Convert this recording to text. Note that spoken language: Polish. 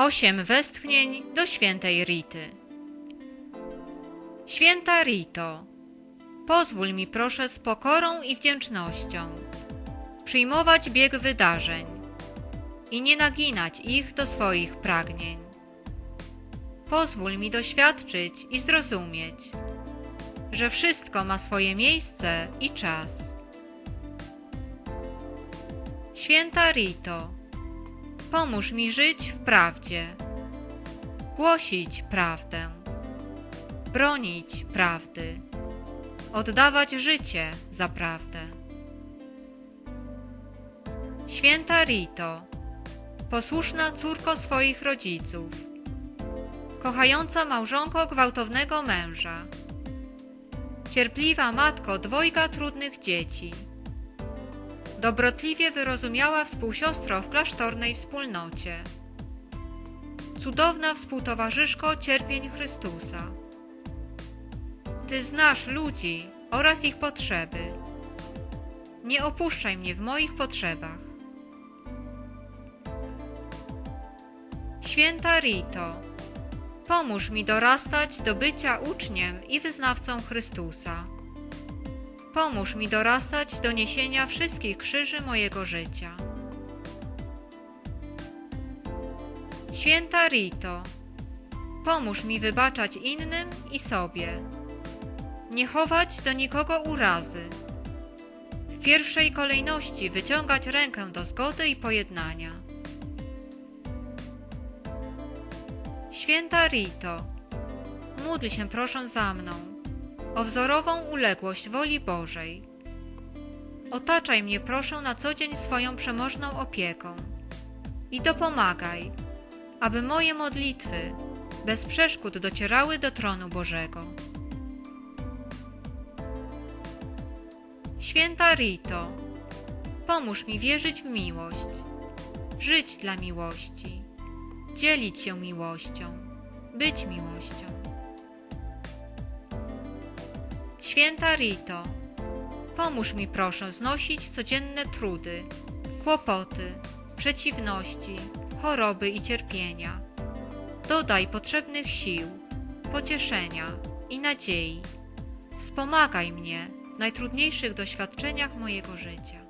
Osiem westchnień do świętej Rity. Święta Rito, pozwól mi proszę z pokorą i wdzięcznością przyjmować bieg wydarzeń i nie naginać ich do swoich pragnień. Pozwól mi doświadczyć i zrozumieć, że wszystko ma swoje miejsce i czas. Święta Rito, pomóż mi żyć w prawdzie, głosić prawdę, bronić prawdy, oddawać życie za prawdę. Święta Rito, posłuszna córko swoich rodziców, kochająca małżonko gwałtownego męża, cierpliwa matko dwojga trudnych dzieci, dobrotliwie wyrozumiała współsiostro w klasztornej wspólnocie, cudowna współtowarzyszko cierpień Chrystusa. Ty znasz ludzi oraz ich potrzeby. Nie opuszczaj mnie w moich potrzebach. Święta Rito, pomóż mi dorastać do bycia uczniem i wyznawcą Chrystusa. Pomóż mi dorastać do niesienia wszystkich krzyży mojego życia. Święta Rito, pomóż mi wybaczać innym i sobie. Nie chować do nikogo urazy. W pierwszej kolejności wyciągać rękę do zgody i pojednania. Święta Rito, módl się proszę za mną o wzorową uległość woli Bożej. Otaczaj mnie proszę na co dzień swoją przemożną opieką i dopomagaj, aby moje modlitwy bez przeszkód docierały do tronu Bożego. Święta Rito, pomóż mi wierzyć w miłość, żyć dla miłości, dzielić się miłością, być miłością. Święta Rito, pomóż mi proszę znosić codzienne trudy, kłopoty, przeciwności, choroby i cierpienia. Dodaj potrzebnych sił, pocieszenia i nadziei. Wspomagaj mnie w najtrudniejszych doświadczeniach mojego życia.